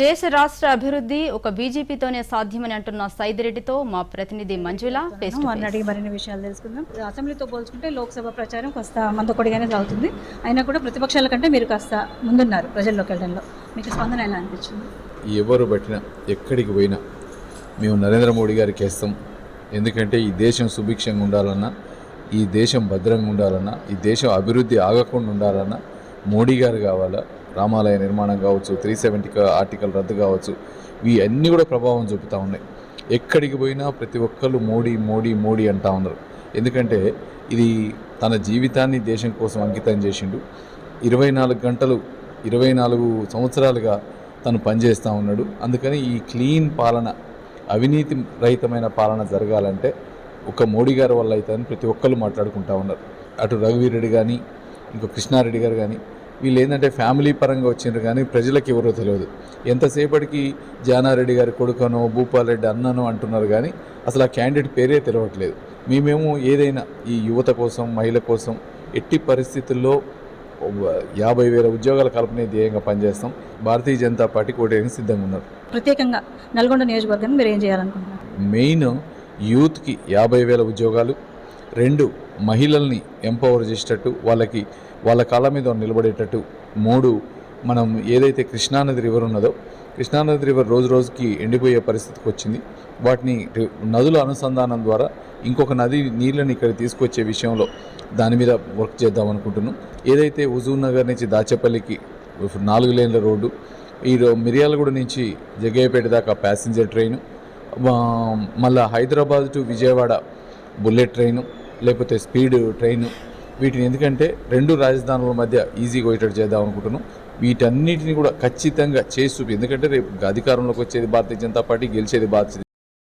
దేశ రాష్ట్ర అభివృద్ధి ఒక బీజేపీతోనే సాధ్యమని అంటున్న సైదిరెడ్డితో మా ప్రతినిధి మంజుల. అడిగి మరిన్ని విషయాలు తెలుసుకుందాం. అసెంబ్లీతో పోల్చుకుంటే లోక్సభ ప్రచారం కాస్త మందకొడిగానే సాగుతుంది. అయినా కూడా ప్రతిపక్షాల కంటే మీరు కాస్త ముందున్నారు ప్రజల్లోకి వెళ్ళడంలో. మీకు స్పందన ఎలా అనిపించింది? ఎవరు పట్టినా ఎక్కడికి పోయినా మేము నరేంద్ర మోడీ గారికి వేస్తాం ఎందుకంటే ఈ దేశం సుభిక్షంగా ఉండాలన్నా ఈ దేశం భద్రంగా ఉండాలన్నా ఈ దేశం అభివృద్ధి ఆగకుండా ఉండాలన్నా మోడీ గారు కావాలా? రామాలయ నిర్మాణం కావచ్చు త్రీ సెవెంటీ ఆర్టికల్ రద్దు కావచ్చు ఇవి అన్నీ కూడా ప్రభావం చూపుతూ ఉన్నాయి. ఎక్కడికి పోయినా ప్రతి ఒక్కళ్ళు మోడీ మోడీ మోడీ అంటా ఉన్నారు. ఎందుకంటే ఇది తన జీవితాన్ని దేశం కోసం అంకితం చేసిండు. ఇరవై నాలుగు గంటలు ఇరవై నాలుగు సంవత్సరాలుగా తను పనిచేస్తూ ఉన్నాడు. అందుకని ఈ క్లీన్ పాలన అవినీతి రహితమైన పాలన జరగాలంటే ఒక మోడీ గారి వల్ల అయితే అని ప్రతి ఒక్కళ్ళు మాట్లాడుకుంటూ ఉన్నారు. అటు రఘువీరెడ్డి కానీ ఇంకో కృష్ణారెడ్డి గారు కానీ వీళ్ళు ఏంటంటే ఫ్యామిలీ పరంగా వచ్చిండ్రు కానీ ప్రజలకు ఎవరో తెలియదు. ఎంతసేపటికి జానారెడ్డి గారి కొడుకనో భూపాల్ రెడ్డి అన్ననో అంటున్నారు కానీ అసలు ఆ క్యాండిడేట్ పేరే తెలియట్లేదు మేమేమో ఏదైనా ఈ యువత కోసం మహిళ కోసం ఎట్టి పరిస్థితుల్లో యాభై వేల ఉద్యోగాల కల్పనే ధ్యేయంగా పనిచేస్తాం. భారతీయ జనతా పార్టీకి ఓటేయడానికి సిద్ధంగా ఉన్నారు. ప్రత్యేకంగా నల్గొండ నియోజకవర్గాన్ని మీరు ఏం చేయాలనుకుంటున్నారు? మెయిన్ యూత్కి యాభై వేల ఉద్యోగాలు రెండు మహిళల్ని ఎంపవర్ చేసేటట్టు వాళ్ళకి వాళ్ళ కాళ్ళ మీద నిలబడేటట్టు మూడు మనం ఏదైతే కృష్ణానది రివర్ ఉన్నదో కృష్ణానది రివర్ రోజు రోజుకి ఎండిపోయే పరిస్థితికి వచ్చింది. వాటిని నదుల అనుసంధానం ద్వారా ఇంకొక నది నీళ్ళని ఇక్కడ తీసుకొచ్చే విషయంలో దాని మీద వర్క్ చేద్దాం అనుకుంటున్నాం. ఏదైతే హుజూర్ నగర్ నుంచి దాచేపల్లికి నాలుగు లేన్ల రోడ్డు ఈ రో- మిర్యాలగూడ నుంచి జగ్గయ్యపేట దాకా ప్యాసింజర్ ట్రైను మళ్ళీ Hyderabad to Vijayawada bullet train లేకపోతే స్పీడ్ ట్రైను వీటిని ఎందుకంటే రెండు రాజధానుల మధ్య ఈజీగా పోయేటట్టు చేద్దాం అనుకుంటున్నాం. వీటన్నిటిని కూడా ఖచ్చితంగా చేసి ఎందుకంటే రేపు అధికారంలోకి వచ్చేది భారతీయ జనతా పార్టీ గెలిచేది భారతీయ